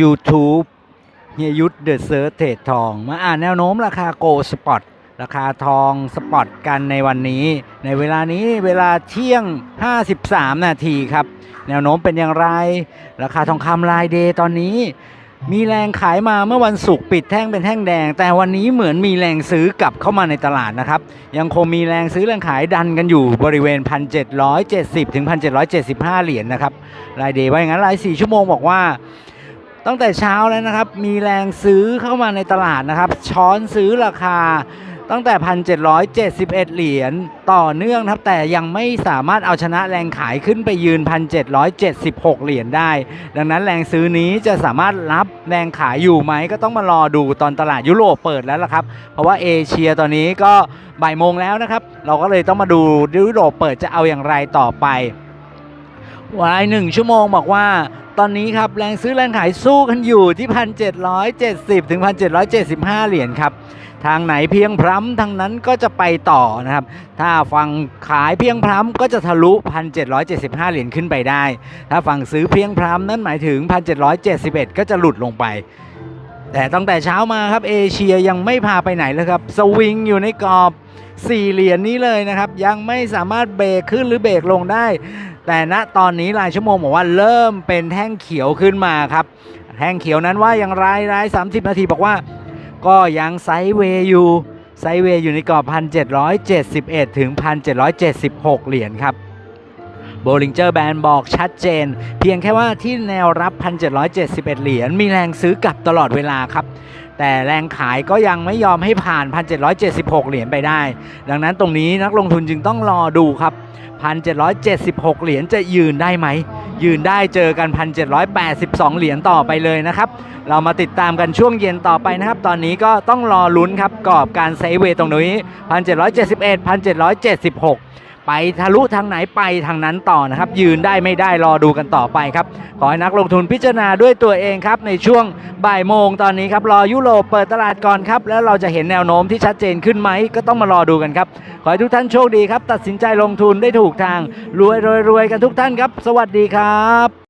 YouTube เฮียยุทธเดอะเซิร์ชเทรดทอง มาอ่านแนวโน้มราคาโกลสปอตราคาทองสปอตกันในวันนี้ ในเวลานี้เวลาเที่ยง 53 นาทีครับ แนวโน้มเป็นอย่างไร ราคาทองคำรายเดย์ตอนนี้ มีแรงขายมาเมื่อวันศุกร์ปิดแท่งเป็นแท่งแดง แต่วันนี้เหมือนมีแรงซื้อกลับเข้ามาในตลาดนะครับ ยังคงมีแรงซื้อแรงขายดันกันอยู่บริเวณ 1,770 ถึง 1,775 เหรียญนะครับรายเดย์ว่าอย่างนั้นราย 4 ชั่วโมงบอกว่า ตั้งแต่เช้าแล้วนะครับ มีแรงซื้อเข้ามาในตลาดนะครับ ช้อนซื้อราคาตั้งแต่ 1,771 เหรียญต่อเนื่องครับ แต่ยังไม่สามารถเอาชนะแรงขายขึ้นไปยืน 1,776 เหรียญได้ ดังนั้นแรงซื้อนี้จะสามารถรับแรงขายอยู่ไหม ก็ต้องมารอดูตอนตลาดยุโรปเปิดแล้วล่ะครับ เพราะว่าเอเชียตอนนี้ก็บ่ายโมงแล้วนะครับ เราก็เลยต้องมาดูยุโรปเปิดจะเอาอย่างไรต่อไป วายหนึ่งชั่วโมงบอกว่า ตอนนี้ครับแรงซื้อแรงขายสู้กันอยู่ที่1,770ถึง1,775เหรียญครับ ทางไหนเพียงพร้ำทางนั้นก็จะไปต่อนะครับ ถ้าฝั่งขายเพียงพร้ำก็จะทะลุ1,775เหรียญขึ้นไปได้ ถ้าฝั่งซื้อเพียงพร้ำนั่นหมายถึง1,771ก็จะหลุดลงไปแต่ตั้งแต่เช้ามาครับเอเชียยังไม่พาไปไหนเลยครับ สวิงอยู่ในกรอบ4เหรียญนี้เลยนะครับ ยังไม่สามารถเบรกขึ้นหรือเบรกลงได้ แต่ณตอนนี้รายชั่วโมงบอกว่าเริ่มเป็นแท่งเขียวขึ้นมาครับ แท่งเขียวนั้นว่าอย่างไรราย30 นาทีบอกว่า ก็ยังไซเวย์อยู่ไซเวย์อยู่ในกรอบ 1,771 ถึง 1,776 เหรียญครับโบลิงเจอร์แบนบอกชัดเจน เพียงแค่ว่าที่แนวรับ 1,771 เหรียญมีแรงซื้อกลับตลอดเวลาครับ แต่แรงขายก็ยังไม่ยอมให้ผ่าน 1,776 เหรียญไปได้ ดังนั้นตรงนี้นักลงทุนจึงต้องรอดูครับ 1,776 เหรียญจะยืนได้ไหม ยืนได้เจอกัน 1,782 เหรียญต่อไปเลยนะครับ เรามาติดตามกันช่วงเย็นต่อไปนะครับ ตอนนี้ก็ต้องรอลุ้นครับกรอบการไซเวย์ตรงนี้ 1,771 1,776 ไปทะลุทางไหนไปทางนั้นต่อนะครับ ยืนได้ไม่ได้รอดูกันต่อไปครับ ขอให้นักลงทุนพิจารณาด้วยตัวเองครับ ในช่วงบ่ายโมงตอนนี้ครับ รอยุโรปเปิดตลาดก่อนครับ แล้วเราจะเห็นแนวโน้มที่ชัดเจนขึ้นไหม ก็ต้องมารอดูกันครับ ขอให้ทุกท่านโชคดีครับ ตัดสินใจลงทุนได้ถูกทางรวยรวยรวยกันทุกท่านครับ สวัสดีครับ